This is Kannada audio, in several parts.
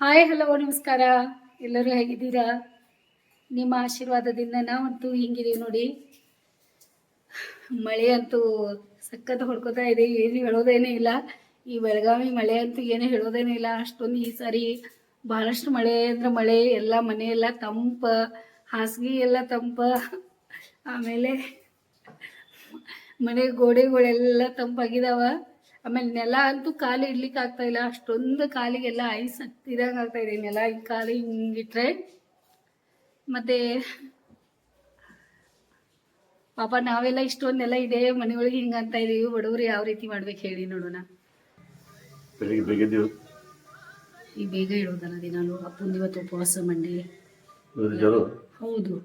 ಹಾಯ್, ಹಲೋ, ನಮಸ್ಕಾರ. ಎಲ್ಲರೂ ಹೇಗಿದ್ದೀರಾ? ನಿಮ್ಮ ಆಶೀರ್ವಾದದಿಂದ ನಾವಂತೂ ಹಿಂಗಿದೀವಿ ನೋಡಿ. ಮಳೆ ಅಂತೂ ಸಖತ್ ಹೊಡ್ಕೋತಾ ಇದೆ, ಏನು ಹೇಳೋದೇನೇ ಇಲ್ಲ. ಈ ಬೆಳಗಾವಿ ಮಳೆ ಅಂತೂ ಏನು ಹೇಳೋದೇನೇ ಇಲ್ಲ. ಅಷ್ಟೊಂದು ಈ ಸಾರಿ ಬಹಳಷ್ಟು ಮಳೆ ಅಂದ್ರೆ ಮಳೆ, ಎಲ್ಲ ಮನೆ ಎಲ್ಲ ತಂಪ, ಹಾಸಿಗೆ ಎಲ್ಲ ತಂಪ. ಆಮೇಲೆ ಮನೆ ಗೋಡೆಗಳೆಲ್ಲ ತಂಪಾಗಿದಾವ. ಆಮೇಲೆ ನೆಲ ಅಂತೂ ಕಾಲು ಇಡ್ಲಿಕ್ಕೆ ಆಗ್ತಾ ಇಲ್ಲ. ಅಷ್ಟೊಂದು ಕಾಲಿಗೆಲ್ಲ ಐಸ್ ಹತ್ತಿದಂಗೆ ಆಗ್ತಾ ಇದೆ. ನೆಲ ಈ ಕಾಲು ಹಿಂಗಿಟ್ರೆ. ಮತ್ತೆ ಪಾಪ ನಾವೆಲ್ಲ ಇಷ್ಟೊಂದೆಲ್ಲ ಇದೆ. ಮನೆಯೊಳಗೆ ಹಿಂಗ ಅಂತ ಇದೀವಿ ಬಡವರು ಯಾವ ರೀತಿ ಮಾಡ್ಬೇಕು ಹೇಳಿ ನೋಡೋಣ. ಈ ಬೇಗ ಇಡೋದಲ್ಲ ದಿನಾಲು. ಅಪ್ಪನ ಇವತ್ತು ಉಪವಾಸ ಮಂಡಿ. ಹೌದು.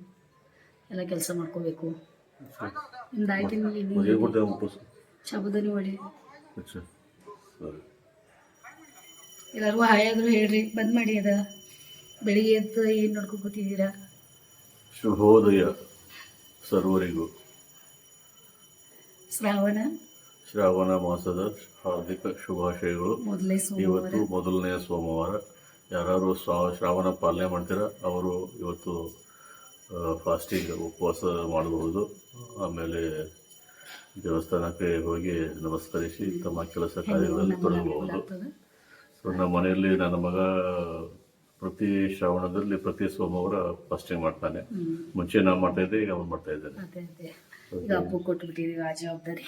ಎಲ್ಲ ಕೆಲಸ ಮಾಡ್ಕೋಬೇಕು. ಒಂದು ಆಯ್ತು ಶಬುದನಿ ಎಲ್ಲರಿಗೂ ಹಾಯ್ ಆದ್ರೂ ಹೇಳ್ರಿ ಬಂದ್ ಮಾಡಿ ಅದ. ಬೆಳಿಗ್ಗೆ ಎದ್ದು ಏನು ನೋಡ್ಕೊಂಡು ಕೂತಿದ್ದೀರಾ ಶುಭೋದಯ ಸರ್ವರಿಗೂ. ಶ್ರಾವಣ? ಶ್ರಾವಣ ಮಾಸದ ಹಾರ್ದಿಕ ಶುಭಾಶಯಗಳು. ಇವತ್ತು ಮೊದಲನೆಯ ಸೋಮವಾರ. ಯಾರು ಶ್ರಾವಣ ಪಾಲನೆ ಮಾಡ್ತೀರಾ? ಅವರು ಇವತ್ತು ಫಾಸ್ಟಿಂಗ್ ಉಪವಾಸ ಮಾಡಬಹುದು. ಆಮೇಲೆ ದೇವಸ್ಥಾನಕ್ಕೆ ಹೋಗಿ ನಮಸ್ಕರಿಸಿ ತಮ್ಮ ಕೆಲಸ ಕಾರ್ಯಗಳಲ್ಲಿ ತೊಡಗಬಹುದು. ಸೊ ನಮ್ಮ ಮನೆಯಲ್ಲಿ ನನ್ನ ಮಗ ಪ್ರತಿ ಶ್ರಾವಣದಲ್ಲಿ ಪ್ರತಿ ಸೋಮವಾರ ಫಾಸ್ಟಿಂಗ್ ಮಾಡ್ತಾನೆ. ಮುಂಚೆ ನಾವು ಮಾಡ್ತಾ ಇದ್ದೆ ಈಗ ಅವನು ಮಾಡ್ತಾ ಇದ್ದಾನೆ. ಹಬ್ಬ ಕೊಟ್ಬಿಟ್ಟಿದೀವಿ ಆ ಜವಾಬ್ದಾರಿ.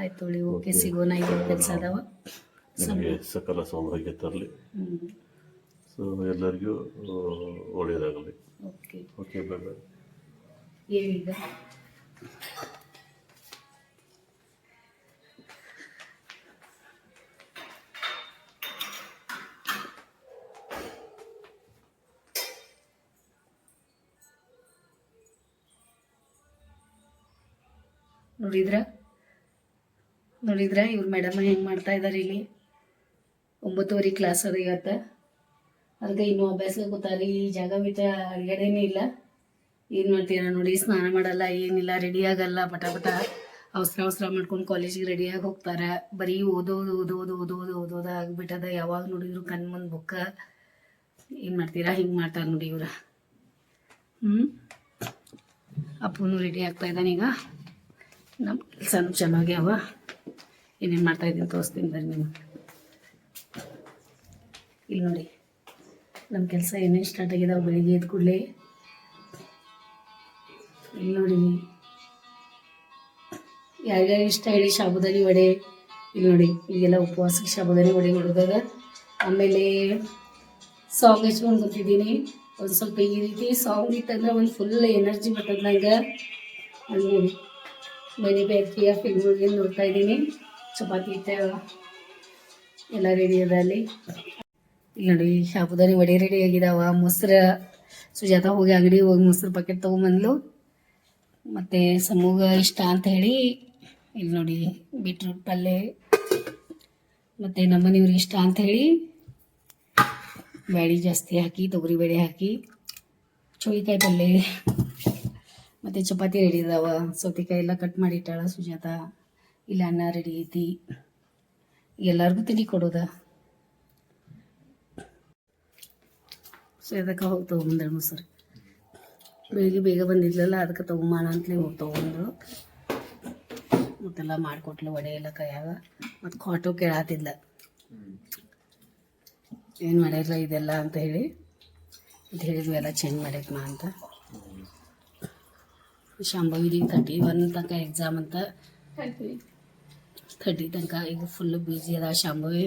ಆಯ್ತು ಓಕೆ ಸಿಗೋಣ ಕೆಲಸ ಅದಾವ. ನಿಮಗೆ ಸಕಲ ಸೌಭಾಗ್ಯ ತರಲಿ. ಸೊ ಎಲ್ಲರಿಗೂ ಒಳ್ಳೆಯದಾಗಲಿ. ಓಕೆ. ಓಕೆ ಬಾಯ್ ಬಾಯ್ ನೋಡಿದ್ರ? ನೋಡಿದ್ರ ಇವ್ರ ಮೇಡಮ್ ಹೆಂಗೆ ಮಾಡ್ತಾ ಇದ್ದಾರೆ ಇಲ್ಲಿ? ಒಂಬತ್ತುವರೆ ಕ್ಲಾಸ್ ಅದ ಇವತ್ತು. ಅದಕ್ಕೆ ಇನ್ನೂ ಅಭ್ಯಾಸ ಕೂತಾರಿ ಈ ಜಾಗ ಬಿಟ್ಟ ಅಡುಗೆನೇ ಇಲ್ಲ. ಏನು ಮಾಡ್ತೀರ ನೋಡಿ, ಸ್ನಾನ ಮಾಡಲ್ಲ, ಏನಿಲ್ಲ ರೆಡಿ ಆಗಲ್ಲ ಬಟ ಪಟ ಅವಸರ ಅವಸರ ಮಾಡ್ಕೊಂಡು ಕಾಲೇಜಿಗೆ ರೆಡಿಯಾಗಿ ಹೋಗ್ತಾರೆ. ಬರೀ ಓದೋದು ಓದೋದು ಓದೋದು ಓದೋದು ಆಗ್ಬಿಟ್ಟದ. ಯಾವಾಗ ನೋಡಿದ್ರು ಕಣ್ ಮುಂದೆ ಬುಕ್ಕ. ಏನು ಮಾಡ್ತೀರಾ, ಹಿಂಗೆ ಮಾಡ್ತಾರೆ ನೋಡಿ ಇವ್ರ. ಹ್ಞೂ ಅಪ್ಪನು ರೆಡಿ ಆಗ್ತಾ ಇದ್ದಾನೀಗ ನಮ್ಮ ಕೆಲಸನೂ ಅವ. ಏನೇನು ಮಾಡ್ತಾ ಇದ್ದೀನಿ ತೋರಿಸ್ತೀನಿ ಬರ್ರಿ ನಿಮ್ಮ ಇಲ್ಲಿ ನೋಡಿ ನಮ್ಮ ಕೆಲಸ ಏನೇನು ಸ್ಟಾರ್ಟ್ ಆಗಿದಾವೆ ಬೆಳಿಗ್ಗೆ ಎದ್ದು ಕೂಡಲೇ. ಇಲ್ಲಿ ನೋಡಿ ಯಾರ್ಯಾರು ಇಷ್ಟ ಹೇಳಿ ಶಾಬುದಾನಿ ವಡೆ. ಇಲ್ಲಿ ನೋಡಿ, ಈಗೆಲ್ಲ ಉಪವಾಸಕ್ಕೆ ಶಾಬುದಾನಿ ವಡೆ ಮಾಡೋದಾಗ ಆಮೇಲೆ ಸಾಂಗ್ ಹೆಚ್ಕೊಂಡು ಕೂತಿದ್ದೀನಿ. ಒಂದು ಸ್ವಲ್ಪ ಈ ರೀತಿ ಸಾಂಗ್ ಇತ್ತಂದ್ರೆ ಒಂದು ಫುಲ್ ಎನರ್ಜಿ ಬರ್ತದೆ ನಂಗೆ. ಅಲ್ಲಿ ನೋಡಿ. ಮನೆ ಬೇಕಿಯ ಫಿಲ್ಮ್ ನೋಡ್ತಾ ಇದ್ದೀನಿ. ಚಪಾತಿ ಎಲ್ಲ ರೆಡಿ ಅದ ಅಲ್ಲಿ. ಇಲ್ಲಿ ನೋಡಿ, ಶಾಪುದಾನಿ ವಡೆ ರೆಡಿ ಆಗಿದಾವ. ಮೊಸರು, ಸುಜಾತ ಹೋಗಿ ಅಂಗಡಿ ಹೋಗಿ ಮೊಸರು ಪ್ಯಾಕೆಟ್ ತೊಗೊಂಬಂದ್ಲು. ಮತ್ತು ಸಮೂಹ ಇಷ್ಟ ಅಂತ ಹೇಳಿ ಇಲ್ಲಿ ನೋಡಿ ಬೀಟ್ರೂಟ್ ಪಲ್ಯ ಮತ್ತು ನಮ್ಮನೆಯವ್ರಿಗೆ ಇಷ್ಟ ಅಂತ ಹೇಳಿ ಬ್ಯಾಳಿ ಜಾಸ್ತಿ ಹಾಕಿ, ತೊಗರಿ ಬೇಳೆ ಹಾಕಿ, ಚೋಳಿಕಾಯಿ ಪಲ್ಯ ಮತ್ತು ಚಪಾತಿ ರೆಡಿ ಇದಾವ. ಸೌತೆಕಾಯಿ ಎಲ್ಲ ಕಟ್ ಮಾಡಿ ಇಟ್ಟಾಳ ಸುಜಾತ. ಇಲ್ಲ ಅನ್ನ ರೆಡಿ ಐತಿ. ಎಲ್ಲರಿಗೂ ತಿಂಡಿ ಕೊಡೋದ. ಸೊ ಅದಕ್ಕೆ ಹೋಗಿ ತೊಗೊಂಬಂದ್ರೆ ಮೊಸರು. ಬೆಳಿಗ್ಗೆ ಬೇಗ ಬಂದಿದ್ಲಲ್ಲ, ಅದಕ್ಕೆ ತೊಗೊಂಬಾಣ ಅಂತಲೇ ಹೋಗಿ ಒಂದು ಮತ್ತೆಲ್ಲ ಮಾಡಿಕೊಟ್ಲು, ವಡೆ ಎಲ್ಲ ಕೈಯಾಗ. ಮತ್ತು ಕಾಟು ಕೇಳಾತಿದ್ಲ. ಏನು ಮಾಡ್ಯಾರ ಇದೆಲ್ಲ ಅಂತ ಹೇಳಿ. ಅಂತ ಹೇಳಿದ್ವಿ, ಎಲ್ಲ ಚೇಂಜ್ ನಾ ಅಂತ. ಶಾಂಭವಿಗೆ ತರ್ಟಿ ಒನ್ ತನಕ ಎಕ್ಸಾಮ್ ಅಂತ ಥರ್ಟಿ ತನಕ ಈಗ ಫುಲ್ಲು ಬ್ಯುಸಿ ಅದ ಶಾಂಭವಿ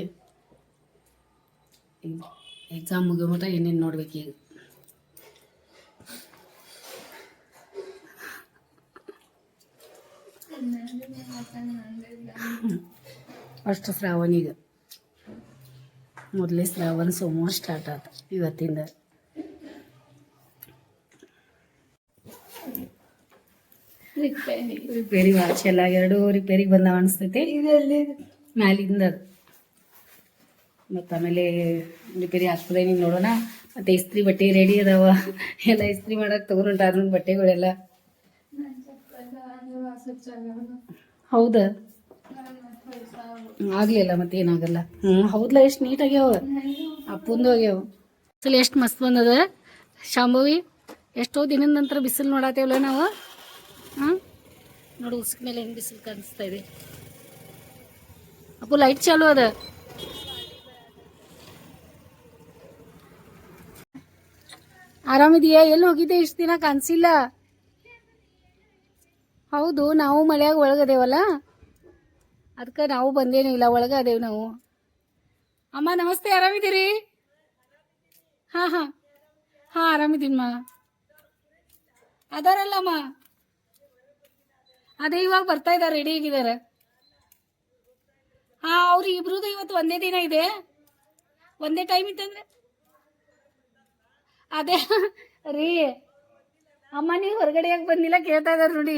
ಎಕ್ಸಾಮ್ ಮುಗಿಯೋ ಮಟ್ಟ ಏನೇನು ನೋಡ್ಬೇಕು ಈಗ ಅಷ್ಟು ಶ್ರಾವಣಿಗ ಮೊದಲೇ ಶ್ರಾವಣ ಸೋಮವಾರ ಸ್ಟಾರ್ಟ್ ಆತ ಇವತ್ತಿಂದ ರಿಪೇರಿ. ವಾಚ್ ಎಲ್ಲ ಎರಡು ರಿಪೇರಿಗೆ ಬಂದಾವ ಅನಿಸ್ತೈತಿ. ಮ್ಯಾಲಿಂದ. ಅದು ಮತ್ತು ಆಮೇಲೆ ರಿಪೇರಿ ಆಗ್ತದೆ ನೀವು ನೋಡೋಣ. ಮತ್ತು ಇಸ್ತ್ರಿ ಬಟ್ಟೆ ರೆಡಿ ಅದಾವ. ಎಲ್ಲ ಇಸ್ತ್ರಿ ಮಾಡಕ್ಕೆ ತೊಗೊಂಡು ಅದ್ರ ಬಟ್ಟೆಗಳೆಲ್ಲ. ಹೌದಾ? ಆಗ್ಲಿಲ್ಲ ಮತ್ತೆ ಏನಾಗಲ್ಲ. ಹ್ಞೂ ಹೌದ್ಲ ಎಷ್ಟು ನೀಟ್ ಆಗ್ಯಾವ. ಅಪ್ಪಂದು ಆಗ್ಯಾವ. ಅಸಲು ಎಷ್ಟು ಮಸ್ತ್ ಬಂದದ. ಶಾಂಭವಿ ಎಷ್ಟೋ ದಿನದ ನಂತರ ಬಿಸಿಲು ನೋಡತ್ತೇವಲ್ಲ ನಾವು. ಹಾಂ? ನೋಡು ಉಸುಕ್ ಮೇಲೆ ಹೆಂಗೆ ಬಿಸಿಲು ಕಾಣಿಸ್ತಾ ಇದೆ. ಅಪ್ಪು ಲೈಟ್ ಚಾಲು ಅದ. ಆರಾಮಿದೆಯಾ? ಎಲ್ಲಿ ಹೋಗಿದ್ದೆ? ಇಷ್ಟು ದಿನ ಕಾಣಿಸಿಲ್ಲ. ಹೌದು, ನಾವು ಮಳೆಯಾಗ ಒಳಗದೇವಲ್ಲ? ಅದಕ್ಕೆ ನಾವು ಬಂದೇನೂ ಇಲ್ಲ ಒಳಗೆ ಅದೇವು ನಾವು. ಅಮ್ಮ, ನಮಸ್ತೆ ಆರಾಮಿದ್ದೀರಿ ಹಾಂ ಹಾಂ. ಹಾಂ ಆರಾಮಿದ್ದೀನಮ್ಮ ಅದಾರಲ್ಲಮ್ಮ. ಅದೇ ಇವಾಗ ಬರ್ತಾ ಇದ್ದಾರೆ ರೆಡಿ ಆಗಿದ್ದಾರೆ. ಹಾ, ಅವ್ರು ಇಬ್ರದ್ದು ಇವತ್ತು ಒಂದೇ ದಿನ ಇದೆ. ಒಂದೇ ಟೈಮ್ ಇತ್ತಂದ್ರೆ. ಅದೇ, ರೀ ಅಮ್ಮ ನೀವು ಹೊರಗಡೆ ಯಾಕೆ ಬಂದಿಲ್ಲ ಕೇಳ್ತಾ ಇದಾರೆ ನೋಡಿ.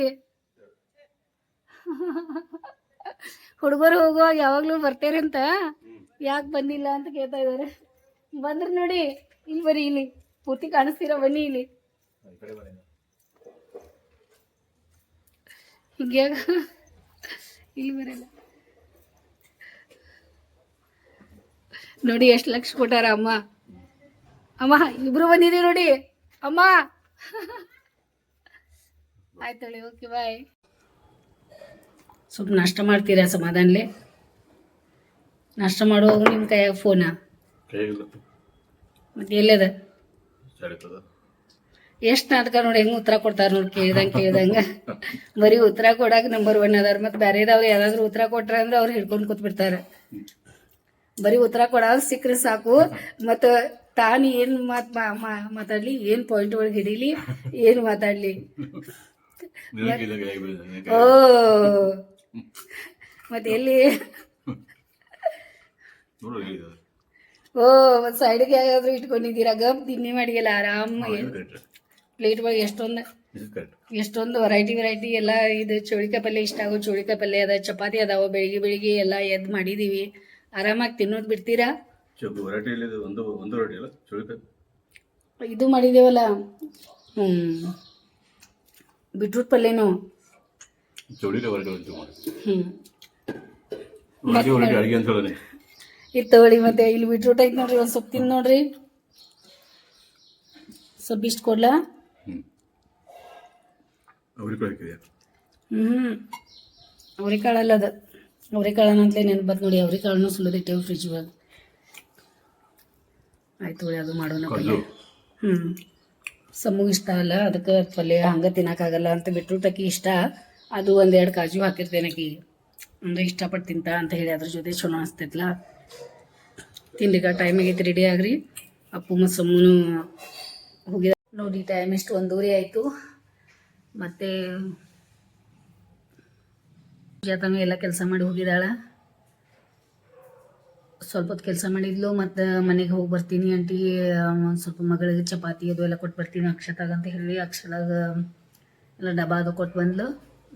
ಹುಡುಗರು ಹೋಗುವಾಗ ಯಾವಾಗಲೂ ಬರ್ತಾರೆ ಅಂತ. ಯಾಕೆ ಬಂದಿಲ್ಲ ಅಂತ ಕೇಳ್ತಾ ಇದಾರೆ. ಬಂದ್ರೆ ನೋಡಿ, ಇಲ್ಲಿ ಬರೀ ಇಲ್ಲಿ. ಪೂರ್ತಿ ಕಾಣಿಸ್ತೀರ, ಬನ್ನಿ ಇಲ್ಲಿ. ಹಿಂಗೆ ಇಲ್ಲಿ ಬರಲ್ಲ. ನೋಡಿ ಎಷ್ಟು ಲಕ್ಷ ಕೊಟ್ಟಾರ ಅಮ್ಮ. ಅಮ್ಮ ಇಬ್ರು ಬಂದಿರಿ ನೋಡಿ. ಅಮ್ಮ. ಆಯ್ತಳಿ ಓಕೆ ಬಾಯ್ ಸ್ವಲ್ಪ ನಾಷ್ಟ ಮಾಡ್ತೀರಾ ಸಮಾಧಾನಲೆ? ನಾಷ್ಟ ಮಾಡುವಾಗ ನಿಮ್ಮ ಕೈಯಾಗ ಫೋನಾ ಮತ್ತೆ ಎಲ್ಲದ? ಎಷ್ಟು ನಾಟಕ ನೋಡಿ ಹೆಂಗ್ ಉತ್ತರ ಕೊಡ್ತಾರ ನೋಡಿ ಕೇಳ್ದಂಗೆ ಕೇಳ್ದಂಗೆ. ಬರೀ ಉತ್ತರ ಕೊಡಾಕ ನಂಬರ್ ಒನ್ ಅದಾರ ಮತ್ತು ಬೇರೆದವ್ರು ಯಾರಾದ್ರೂ ಉತ್ತರ ಕೊಟ್ರ ಅಂದ್ರೆ ಅವ್ರು ಹಿಡ್ಕೊಂಡು ಕೂತ್ಬಿಡ್ತಾರ. ಬರೀ ಉತ್ತರ ಕೊಡಾಗ ಸಿಕ್ಕರೆ ಸಾಕು. ಮತ್ತು ತಾನು ಏನು ಮಾತ್ ಮಾತಾಡ್ಲಿ ಏನು ಪಾಯಿಂಟ್ ಒಳಗೆ ಹಿಡೀಲಿ ಏನು ಮಾತಾಡ್ಲಿ. ಓ. ಮತ್ತೆ ಎಲ್ಲಿ? ಓ ಸೈಡ್ಗೆ ಯಾವ್ದಾದ್ರು ಇಟ್ಕೊಂಡಿದ್ದೀರಾ? ಗಮ್ ತಿನ್ನಿ ಮಾಡಿಗೆಲ್ಲ ಆರಾಮ. ಪ್ಲೇಟ್ ಒಳಗೆ ಎಷ್ಟೊಂದು ಎಷ್ಟೊಂದು ವೆರೈಟಿ ವೆರೈಟಿ ಎಲ್ಲ ಇದು ಚೋಳಿಕಾಯಿ ಪಲ್ಯ ಇಷ್ಟ ಆಗೋ ಚೋಳಿಕಾಯಿ ಪಲ್ಯ ಅದ ಚಪಾತಿ ಅದಾವ ಬೆಳಿಗ್ಗೆ ಬೆಳಿಗ್ಗೆ ಎಲ್ಲ ಎದ್ದು ಮಾಡಿದೀವಿ. ಆರಾಮಾಗಿ ತಿನ್ನೋದು ಬಿಡ್ತೀರಾ? ಇದು ಮಾಡಿದೇವಲ್ಲ ಹ್ಞೂ ಬಿಟ್ರೂಟ್ ಪಲ್ಯನು? ಹ್ಞೂ ಇದು ತಗೊಳ್ಳಿ ಮತ್ತೆ ಇಲ್ಲಿ ಬಿಟ್ರೂಟ್ ಐತೆ ನೋಡ್ರಿ ಒಂದು ಸ್ವಲ್ಪ ತಿಂದು ನೋಡ್ರಿ. ಸ್ವಲ್ಪ ಇಷ್ಟು ಕೊಡ್ಲಾ? ಕಳಿಕಿದೆ ಹ್ಞೂ ಅವ್ರಿಕಾಳಲ್ಲ ಅದು ಅವ್ರಿಕಾಳನ ಅಂತಲೇ ನೆನಪು ಬರ್ತು ನೋಡಿ ಅವ್ರಿಕಾಳನ್ನು ಸುಲಿದಿಟ್ಟೆವು ಫ್ರಿಜ್ ಒಳಗೆ ಆಯ್ತು ತೊಗೊಳ್ಳಿ ಅದು ಮಾಡೋಣ ಪಲ್ಯ. ಹ್ಞೂ ಸಮ್ಮು ಇಷ್ಟ ಅಲ್ಲ ಅದಕ್ಕೆ ಪಲ್ಯ ಹಂಗೆ ತಿನ್ನೋಕ್ಕಾಗಲ್ಲ ಅಂತ ಬಿಟ್ರುಟಕ್ಕೆ ಇಷ್ಟ. ಅದು ಒಂದೆರಡು ಕಾಜು ಹಾಕಿರ್ತೇನೆ ಆಕಿ. ಅಂದರೆ ಇಷ್ಟಪಟ್ಟು ತಿಂತ ಅಂತ ಹೇಳಿ ಅದ್ರ ಜೊತೆ ಚಲೋ ಅನಿಸ್ತೈತಲ್ಲ ತಿನ್ಲಿಕ್ಕೆ ಟೈಮ್ ಆಗೈತೆ ರೆಡಿ ಆಗ್ರಿ. ಅಪ್ಪು ಮತ್ತು ಸಮ್ಮನು ಹೋಗಿದ. ನೋಡಿ ಟೈಮ್ ಎಷ್ಟು ಒಂದೂರಿ ಆಯಿತು. ಮತ್ತು ಜಾತನು ಎಲ್ಲ ಕೆಲಸ ಮಾಡಿ ಹೋಗಿದ್ದಾಳ. ಸ್ವಲ್ಪ ಹೊತ್ತು ಕೆಲಸ ಮಾಡಿದ್ಲು, ಮತ್ತೆ ಮನೆಗೆ ಹೋಗಿ ಬರ್ತೀನಿ ಆಂಟಿ ಒಂದು ಸ್ವಲ್ಪ ಮಗಳಿಗೆ ಚಪಾತಿ ಅದು ಎಲ್ಲ ಕೊಟ್ಟು ಬರ್ತೀನಿ ಅಕ್ಷತಾಗ ಅಂತ ಹೇಳಿ ಅಕ್ಷತಾಗ ಎಲ್ಲ ಡಬ್ಬಾ ಅದು ಕೊಟ್ಟು ಬಂದ್ಲು.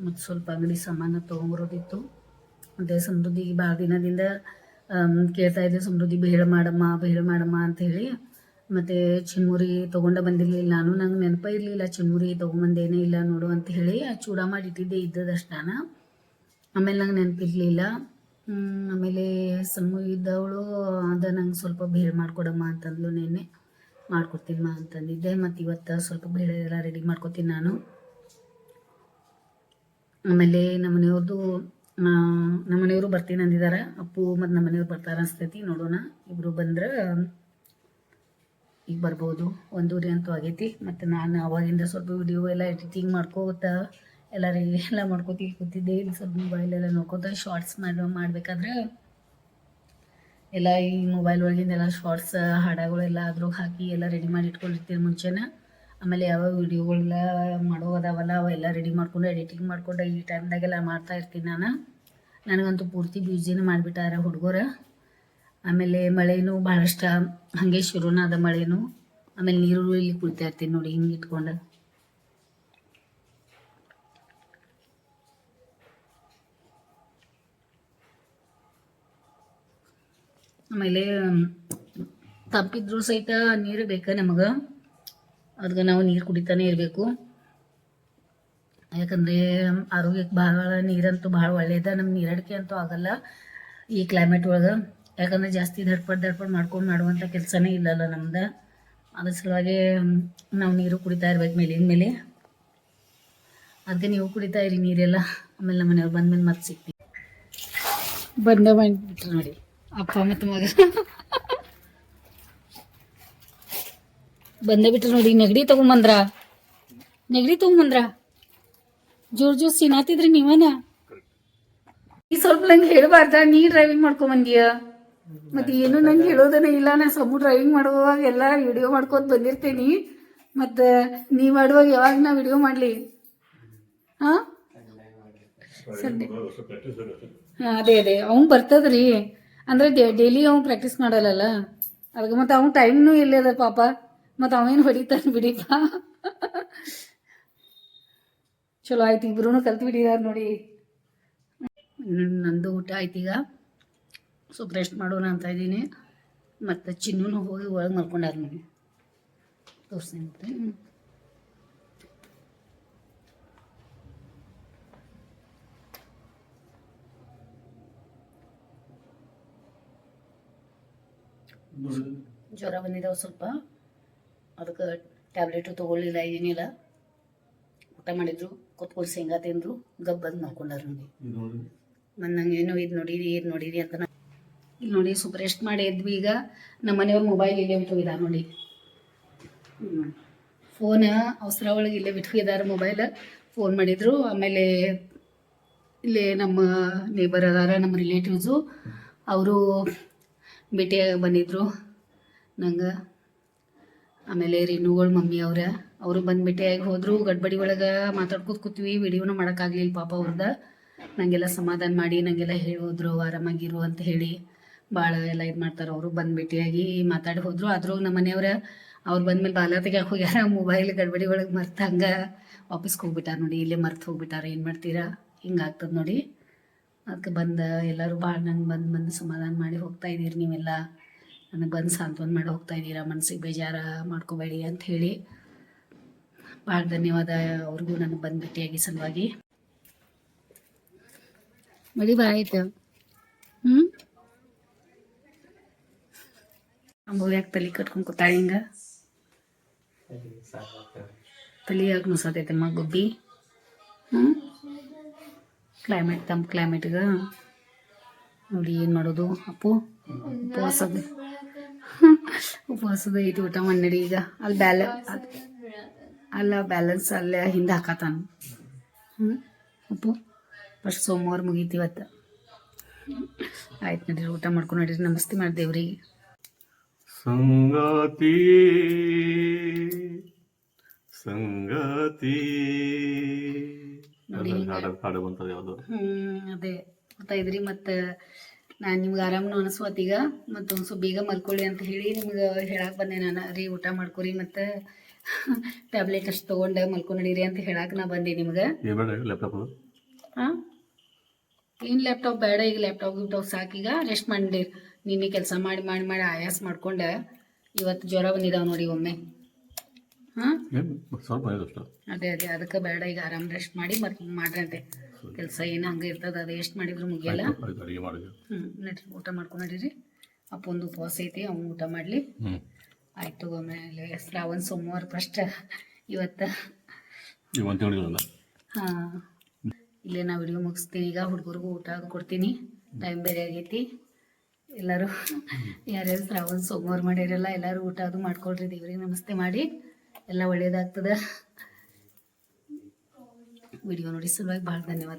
ಮತ್ತು ಸ್ವಲ್ಪ ಅಂಗಡಿ ಸಾಮಾನು ತೊಗೊಂಬರೋದಿತ್ತು. ಮತ್ತು ಸಮೃದ್ಧಿ ಭಾಳ ದಿನದಿಂದ ಕೇಳ್ತಾ ಇದ್ದೆ, ಸಮೃದ್ಧಿ ಬೇಡ ಮಾಡಮ್ಮ ಬೇಡ ಮಾಡಮ್ಮ ಅಂತ ಹೇಳಿ ಮತ್ತು ಚಿನ್ಮುರಿ ತೊಗೊಂಡ ಬಂದಿರಲಿಲ್ಲ. ನಾನು ನಂಗೆ ನೆನಪ ಇರಲಿಲ್ಲ. ಚಿನ್ಮುರಿ ತೊಗೊಂಬಂದೇನೇ ಇಲ್ಲ ನೋಡು ಅಂತ ಹೇಳಿ ಆ ಚೂಡ ಮಾಡಿ ಇಟ್ಟಿದ್ದೆ ಇದ್ದದಷ್ಟಾನ ಆಮೇಲೆ ನಂಗೆ ನೆನಪಿರ್ಲಿಲ್ಲ. ಆಮೇಲೆ ಸಣ್ಣ ಇದ್ದವಳು, ಅದ ನಂಗೆ ಸ್ವಲ್ಪ ಬೇಳೆ ಮಾಡ್ಕೊಡಮ್ಮ ಅಂತಂದ್ಲು ನೆನ್ನೆ. ಮಾಡ್ಕೊಡ್ತೀನಮ್ಮ ಅಂತಂದಿದ್ದೆ. ಮತ್ತು ಇವತ್ತು ಸ್ವಲ್ಪ ಬೇಳೆ ಎಲ್ಲ ರೆಡಿ ಮಾಡ್ಕೊತೀನಿ ನಾನು. ಆಮೇಲೆ ನಮ್ಮ ನಮ್ಮನೆಯವರು ನಮ್ಮ ಮನೆಯವರು ಬರ್ತೀನಿ ಅಂದಿದ್ದಾರೆ ಅಪ್ಪು ಮತ್ತು ನಮ್ಮ ಮನೆಯವ್ರು ಬರ್ತಾರೆ ಅನಿಸ್ತೈತಿ ನೋಡೋಣ. ಇಬ್ಬರು ಬಂದ್ರೆ ಈಗ ಬರ್ಬೋದು. ಒಂದೂರಿ ಅಂತೂ ಆಗೈತಿ. ಮತ್ತು ನಾನು ಅವಾಗಿಂದ ಸ್ವಲ್ಪ ವಿಡಿಯೋ ಎಲ್ಲ ಎಡಿಟಿಂಗ್ ಮಾಡ್ಕೋತ, ಎಲ್ಲ ರೆಡಿ ಎಲ್ಲ ಮಾಡ್ಕೋತಿ ಕೂತಿದ್ದೆ. ಇಲ್ಲಿ ಸ್ವಲ್ಪ ಮೊಬೈಲ್ ಎಲ್ಲ ನೋಡ್ಕೋತ ಶಾರ್ಟ್ಸ್ ಮಾಡಿ, ಮಾಡಬೇಕಾದ್ರೆ ಎಲ್ಲ ಈ ಮೊಬೈಲ್ ಒಳಗಿಂದೆಲ್ಲ ಶಾರ್ಟ್ಸ್ ಹಾಡಗಳೆಲ್ಲ ಅದ್ರಾಗ ಹಾಕಿ ಎಲ್ಲ ರೆಡಿ ಮಾಡಿ ಇಟ್ಕೊಂಡಿರ್ತೀನಿ ಮುಂಚೆನೇ. ಆಮೇಲೆ ಯಾವ ವಿಡಿಯೋಗಳೆಲ್ಲ ಮಾಡೋದಾವಲ್ಲ ಅವೆಲ್ಲ ರೆಡಿ ಮಾಡ್ಕೊಂಡು ಎಡಿಟಿಂಗ್ ಮಾಡ್ಕೊಂಡು ಈ ಟೈಮ್ದಾಗೆಲ್ಲ ಮಾಡ್ತಾ ಇರ್ತೀನಿ ನಾನು. ನನಗಂತೂ ಪೂರ್ತಿ ಬ್ಯೂಸಿನ ಮಾಡಿಬಿಟ್ಟಾರ ಹುಡುಗರು. ಆಮೇಲೆ ಮಳೆನೂ ಭಾಳಷ್ಟ ಹಂಗೆ ಶುರುನ ಅದ ಮಳೆನೂ, ಆಮೇಲೆ ನೀರು ಇಲ್ಲಿ ಕುಳಿತಾ ಇರ್ತೀನಿ ನೋಡಿ, ಹಿಂಗೆ ಇಟ್ಕೊಂಡು. ಆಮೇಲೆ, ತಪ್ಪಿದ್ರು ಸಹಿತ ನೀರು ಬೇಕಾ ನಮಗೆ? ಅದಕ್ಕೆ ನಾವು ನೀರು ಕುಡಿತಾನೆ ಇರಬೇಕು. ಯಾಕಂದರೆ ಆರೋಗ್ಯಕ್ಕೆ ಭಾಳ ನೀರಂತೂ ಭಾಳ ಒಳ್ಳೆಯದ ನಮ್ಮ ನೀರಡಿಕೆ ಅಂತೂ ಆಗಲ್ಲ ಈ ಕ್ಲೈಮೇಟ್ ಒಳಗೆ. ಯಾಕಂದ್ರೆ ಜಾಸ್ತಿ ದಡ್ಪಡ್ ದಡ್ಪಡ್ ಮಾಡ್ಕೊಂಡು ಮಾಡುವಂಥ ಕೆಲಸನೇ ಇಲ್ಲಲ್ಲ ನಮ್ದು. ಅದ್ರ ಸಲುವಾಗಿ ನಾವು ನೀರು ಕುಡಿತಾ ಇರ್ಬೇಕು ಮೇಲಿನ ಮೇಲೆ ಅದಕ್ಕೆ ನೀವು ಕುಡಿತಾ ಇರಿ ನೀರೆಲ್ಲ. ಆಮೇಲೆ ನಮ್ಮ ಮನೆಯವ್ರು ಬಂದ್ಮೇಲೆ ಮತ್ತೆ ಸಿಕ್ತಿ ಬಂದ ಮಾಡಿಬಿಟ್ರು ನೋಡಿ. ಅಪ್ಪ ಮತ್ತು ಮಗ. ಬಂದೇ ಬಿಟ್ರು ನೋಡಿ. ನೆಗಡಿ ತಗೊಂಬಂದ್ರ? ನೆಗಡಿ ತಗೊಂಬಂದ್ರ? ಜೋರ್ ಜೋರ್ ಸಿನಾತಿದ್ರಿ ನೀವನ? ಈ ಸ್ವಲ್ಪ ನಂಗೆ ಹೇಳಬಾರ್ದ? ನೀ ಡ್ರೈವಿಂಗ್ ಮಾಡ್ಕೊಂಬಂದಿಯಾ ಬಂದೀಯ? ಮತ್ತೆ ಏನು ನಂಗೆ ಹೇಳೋದನೇ ಇಲ್ಲ. ನಾ ಸಮು ಡ್ರೈವಿಂಗ್ ಮಾಡುವಾಗ ಎಲ್ಲ ವಿಡಿಯೋ ಮಾಡ್ಕೊತ ಬಂದಿರ್ತೀನಿ. ಮತ್ತೆ ನೀ ಮಾಡುವಾಗ ಯಾವಾಗ ನಾ ವಿಡಿಯೋ ಮಾಡ್ಲಿ? ಹಾ? ಹಾ, ಅದೇ ಅದೇ. ಅವ್ನು ಬರ್ತದ್ರಿ. ಅಂದ್ರೆ ಡೈಲಿ ಅವ್ನು ಪ್ರಾಕ್ಟೀಸ್ ಮಾಡಲ್ಲಲ್ಲ? ಅದಕ್ಕೆ ಮತ್ತೆ ಅವ್ನು ಟೈಮ್ನು ಇಲ್ಲದ ಪಾಪ. ಮತ್ತೆ ಅವೇನು ಹೊಡಿತಾನೆ ಬಿಡಿಪ್ಪ ಚಲೋ ಆಯ್ತು ಇಬ್ರು ಕಲ್ತು ಬಿಡಿದಾರ ನೋಡಿ. ನಂದು ಊಟ ಆಯ್ತು ಈಗ. ಸ್ವಲ್ಪ ರೆಸ್ಟ್ ಮಾಡೋಣ ಅಂತ ಇದ್ದೀನಿ. ಮತ್ತು ಚಿನ್ನೂ ಹೋಗಿ ಒಳಗೆ ಮಲ್ಕೊಂಡಾರ ನೋಡಿ. ತೋರಿಸ್ತೀನಿ ಮತ್ತೆ. ಜ್ವರ ಬಂದಿದ್ದಾವೆ ಸ್ವಲ್ಪ. ಅದಕ್ಕೆ ಟ್ಯಾಬ್ಲೆಟು ತೊಗೊಳ್ಳಿಲ್ಲ ಏನಿಲ್ಲ. ಊಟ ಮಾಡಿದ್ರು ಕೊತ್ಕೊಲ್ ಶೇಂಗಾ ತಿಂದ್ರು ಗಬ್ಬದ್ ಬಂದು ಮಲ್ಕೊಂಡಾರ ನೋಡಿ. ಮತ್ತು ನಂಗೆ ಏನೋ ಇದು ನೋಡಿರಿ ಇದು ನೋಡಿರಿ ಅಂತ ಇಲ್ಲಿ ನೋಡಿ ಸ್ವಲ್ಪ ರೆಸ್ಟ್ ಮಾಡಿ ಎದ್ವಿ ಈಗ? ನಮ್ಮ ಮನೆಯವ್ರ ಮೊಬೈಲ್ ಇಲ್ಲೇ ಬಿಟ್ಟು ನೋಡಿ. ಫೋನ್ ಅವಸರ ಒಳಗೆ ಇಲ್ಲೇ ಬಿಟ್ಟು ಹೋಗಿದ್ದಾರೆ ಮೊಬೈಲ್ ಫೋನ್ ಮಾಡಿದ್ರು. ಆಮೇಲೆ ಇಲ್ಲೇ ನಮ್ಮ ನೇಬರ್ ಅದಾರ, ನಮ್ಮ ರಿಲೇಟಿವ್ಸು ಅವರು ಭೇಟಿ ಬಂದಿದ್ರು. ನಂಗೆ. ಆಮೇಲೆ ರೇಣುಗಳ ಮಮ್ಮಿ ಅವ್ರ. ಅವರು ಬಂದು ಭೇಟಿಯಾಗಿ ಹೋದರು. ಗಡ್ಬಡಿ ಒಳಗೆ ಮಾತಾಡ್ಕೊತ ಕೂತ್ವಿ. ವಿಡಿಯೋನ ಮಾಡೋಕ್ಕಾಗಲಿಲ್ಲ ಪಾಪ ಅವ್ರದ. ನನಗೆಲ್ಲ ಸಮಾಧಾನ ಮಾಡಿ ನನಗೆಲ್ಲ ಹೇಳಿ ಆರಾಮಾಗಿರು ಅಂತ ಹೇಳಿ. ಭಾಳ ಎಲ್ಲ ಇದು ಮಾಡ್ತಾರೆ, ಅವರು ಬಂದು ಭೇಟಿಯಾಗಿ ಮಾತಾಡಿ ಹೋದ್ರು. ಆದ್ರೂ ನಮ್ಮ ಮನೆಯವ್ರ, ಅವ್ರು ಬಂದ್ಮೇಲೆ ಬಾಲ ತೆಗಿಯಕ್ಕೆ ಹೋಗ್ಯಾರ ಮೊಬೈಲ್ ಗಡ್ಬಡಿ ಒಳಗೆ ಮರ್ತು ಹಂಗೆ ವಾಪಸ್ಗೆ ಹೋಗ್ಬಿಟ್ಟಾರ ನೋಡಿ, ಇಲ್ಲೇ ಮರ್ತು ಹೋಗ್ಬಿಟ್ಟಾರ, ಏನು ಮಾಡ್ತೀರಾ? ಹಿಂಗಾಗ್ತದೆ ನೋಡಿ. ಅದಕ್ಕೆ ಬಂದ ಎಲ್ಲರೂ ಭಾಳ ನಂಗೆ ಬಂದು ಬಂದು ಸಮಾಧಾನ ಮಾಡಿ ಹೋಗ್ತಾ ಇದ್ದೀರಿ ನೀವೆಲ್ಲ. ನನಗೆ ಬಂದು ಸಾಂತ್ವನ ಮಾಡಿ ಹೋಗ್ತಾ ಇದ್ದೀರಾ ಮನ್ಸಿಗೆ ಬೇಜಾರ ಮಾಡ್ಕೋಬೇಡಿ ಅಂತ ಹೇಳಿ. ಭಾಳ ಧನ್ಯವಾದ ಅವ್ರಿಗೂ ನನಗೆ ಬಂದು ಭೇಟಿಯಾಗಿ ಸಲುವಾಗಿ. ಮಳಿ ಭಾಳ ಆಯ್ತು ಹ್ಞೂ ಅಂಬು ಯಾಕೆ ತಲೆ ಕಟ್ಕೊಂಡು ಕೂತಾಳೆ ಹಿಂಗೆ ತಲೆ ಯಾಕೆ ನುಸತೈತಮ್ಮ ಗುಬ್ಬಿ ಹ್ಞೂ ಕ್ಲೈಮೇಟ್ ತಂಪು ಕ್ಲೈಮೇಟ್ಗೆ ನೋಡಿ ಏನು ಮಾಡೋದು ಅಪ್ಪು ಉಪವಾಸದ ಉಪವಾಸದ ಐತಿ ಊಟ ಮಾಡಿ ಈಗ ಅಲ್ಲಿ ಬ್ಯಾಲ ಅಲ್ಲ ಬ್ಯಾಲೆನ್ಸ್ ಅಲ್ಲೇ ಹಿಂದೆ ಹಾಕತಾನ ಹ್ಞೂ ಅಪ್ಪು ಫಸ್ಟ್ ಸೋಮವಾರ ಮುಗೀತಿ ಇವತ್ತು ಆಯ್ತು ನಡೀರಿ ಊಟ ಮಾಡ್ಕೊಂಡು ನಡೀರಿ ನಮಸ್ತೆ ಮಾಡಿ ದೇವ್ರಿಗೆ ಸಂಗಾತಿ. ಸಂಗತಿ. ನೋಡಿ ಹಿಂಗೆ ಹಾಡು ಹಾಡು ಬಂತದ ಯಾವುದು? ಹ್ಮ್ ಅದೇ. ಗೊತ್ತಾ ಇದ್ರಿ? ಮತ್ತ ನಾನು ನಿಮ್ಗೆ ಆರಾಮ್ನು ಅನಸ್ವತ್ತೀಗ ಈಗ. ಮತ್ತು ಒಂದು ಸ್ವಲ್ಪ ಬೇಗ ಮಲ್ಕೊಳ್ಳಿ ಅಂತ ಹೇಳಿ ನಿಮ್ಗ ಹೇಳಕ್ಕೆ ಬಂದೆ ನಾನು. ರೀ ಊಟ ಮಾಡ್ಕೊರಿ ಮತ್ತ ಟ್ಯಾಬ್ಲೆಟ್ ಅಷ್ಟು ತೊಗೊಂಡು ಮಲ್ಕೊಂಡಿರಿ ಅಂತ ಹೇಳಕ್ಕೆ ನಾ ಬಂದೆ ನಿಮ್ಗ. ಏನು ಲ್ಯಾಪ್ಟಾಪ್ ಬೇಡ ಈಗ ಲ್ಯಾಪ್ಟಾಪ್ ಗಿಪ್ಟಾಪ್ ಸಾಕೀಗ ರೆಸ್ಟ್ ಮಾಡಿರಿ ನಿನ್ನೆ ಕೆಲಸ ಮಾಡಿ ಮಾಡಿ ಮಾಡಿ ಆಯಾಸ ಮಾಡ್ಕೊಂಡೆ ಇವತ್ತು ಜ್ವರ ಬಂದಿದ್ದಾವೆ ನೋಡಿ ಒಮ್ಮೆ. ಹಾಂ? ಅದೇ ಅದೇ ಅದಕ್ಕೆ ಬೇಡ ಈಗ ಆರಾಮ್ ರೆಸ್ಟ್ ಮಾಡಿ ಮತ್ತೆ ಮಾಡ್ರಂತೆ ಕೆಲಸ ಏನು ಹಂಗೆ ಇರ್ತದೆ ಅದು ಎಷ್ಟು ಮಾಡಿದ್ರು ಮುಗಿಯಲ್ಲ. ಹ್ಞೂ ನಡ್ರಿ ಊಟ ಮಾಡ್ಕೊಂಡಿರಿ ನಡೀರಿ ಅಪ್ಪೊಂದು ಉಪವಾಸ ಐತಿ ಅವ್ನು ಊಟ ಮಾಡಲಿ. ಆಯ್ತು ಆಮೇಲೆ ಶ್ರಾವಣ ಸೋಮವಾರ ಫಸ್ಟ್. ಇವತ್ತು ಒಂದು ಒಂದ ಹಾಂ. ಇಲ್ಲೇ ನಾ ವಿಡಿಯೋ ಮುಗಿಸ್ತೀನಿ ಈಗ ಹುಡುಗರಿಗೂ ಊಟ ಕೊಡ್ತೀನಿ. ಟೈಮ್ ಬೇರೆ ಆಗೈತಿ. ಎಲ್ಲರೂ ಯಾರ್ಯಾರು ಶ್ರಾವಣ ಸೋಮವಾರ ಮಾಡಿರಲ್ಲ ಎಲ್ಲರೂ ಊಟ ಅದು ಮಾಡ್ಕೊಳ್ರಿ ದೇವ್ರಿಗೆ ನಮಸ್ತೆ ಮಾಡಿ. ಎಲ್ಲ ಒಳ್ಳೇದಾಗ್ತದ. ವಿಡಿಯೋ ನೋಡಿ ಸಲುವಾಗಿ ಭಾಳ ಧನ್ಯವಾದ.